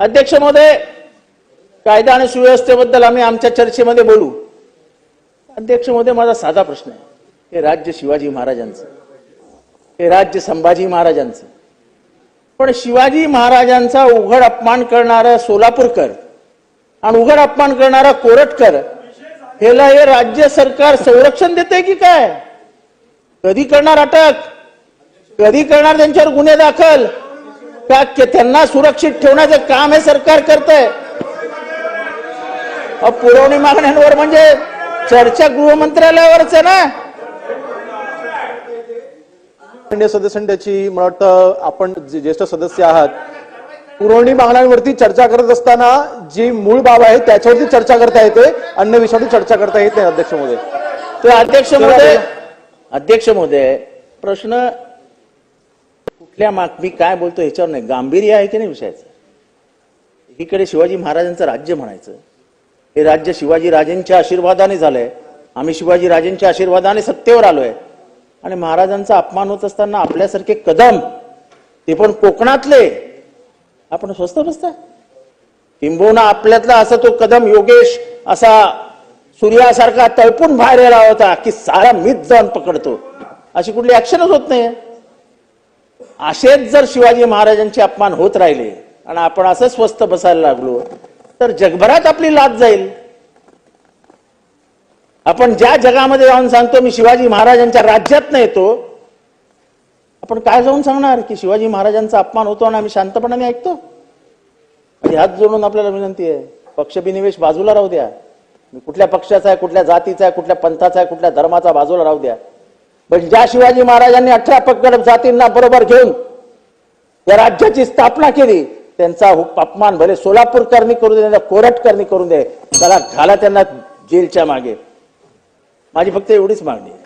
अध्यक्ष महोदय कायदा आणि सुव्यवस्थेबद्दल आम्ही आमच्या चर्चेमध्ये बोलू. अध्यक्ष महोदय माझा साधा प्रश्न आहे. हे राज्य शिवाजी महाराजांचं. हे राज्य संभाजी महाराजांचं. पण शिवाजी महाराजांचा उघड अपमान करणारा सोलापूरकर आणि उघड अपमान करणारा कोरटकर ह्याला हे राज्य सरकार संरक्षण देते की काय? कधी करणार अटक? कधी करणार त्यांच्यावर गुन्हे दाखल? के- त्यांना सुरक्षित ठेवण्याचं काम हे सरकार करतंय. अहो, पुरवणी मागण्यांवर म्हणजे चर्चा गृहमंत्रालयावरच आहे ना? इंडिया सदस्यांची मला वाटतं आपण ज्येष्ठ सदस्य आहात पुरवणी मागण्यांवरती चर्चा करत असताना जी मूळ बाब आहे त्याच्यावरती चर्चा करता येते अन्य विषयावरती चर्चा करता येत नाही अध्यक्ष महोदय. तर अध्यक्ष महोदय अध्यक्ष महोदय प्रश्न कुठल्या माग मी काय बोलतो ह्याच्यावर नाही. गांभीर्य आहे की नाही विषयाचं? एकीकडे शिवाजी महाराजांचं राज्य म्हणायचं हे राज्य शिवाजी राजेंच्या आशीर्वादाने झालंय. आम्ही शिवाजी राजेंच्या आशीर्वादाने सत्तेवर आलोय. आणि महाराजांचा अपमान होत असताना आपल्यासारखे कदम ते पण कोकणातले. आपण स्वस्त बसता? किंबहुना आपल्यातला असा तो कदम योगेश असा सूर्यासारखा तळपून बाहेर आला होता की सारा मीच जाऊन पकडतो. अशी कुठली ऍक्शनच होत नाही असेच जर शिवाजी महाराजांचे अपमान होत राहिले आणि आपण असं स्वस्त बसायला लागलो तर जगभरात आपली लाच जाईल. आपण ज्या जगामध्ये जाऊन सांगतो मी शिवाजी महाराजांच्या राज्यात नाही येतो आपण काय जाऊन सांगणार की शिवाजी महाराजांचा अपमान होतो आणि आम्ही शांतपणाने ऐकतो? आणि हात जोडून आपल्याला विनंती आहे पक्षबिनिवेश बाजूला राहू द्या. कुठल्या पक्षाचा आहे कुठल्या जातीचा आहे कुठल्या पंथाचा आहे कुठल्या धर्माचा बाजूला राहू द्या. पण ज्या शिवाजी महाराजांनी अठरा पगड जातींना बरोबर घेऊन या राज्याची स्थापना केली त्यांचा अपमान भले सोलापूरकरनी करू दे नाही तर कोरटकरनी करू दे त्याला घाला त्यांना जेलच्या मागे. माझी फक्त एवढीच मागणी आहे.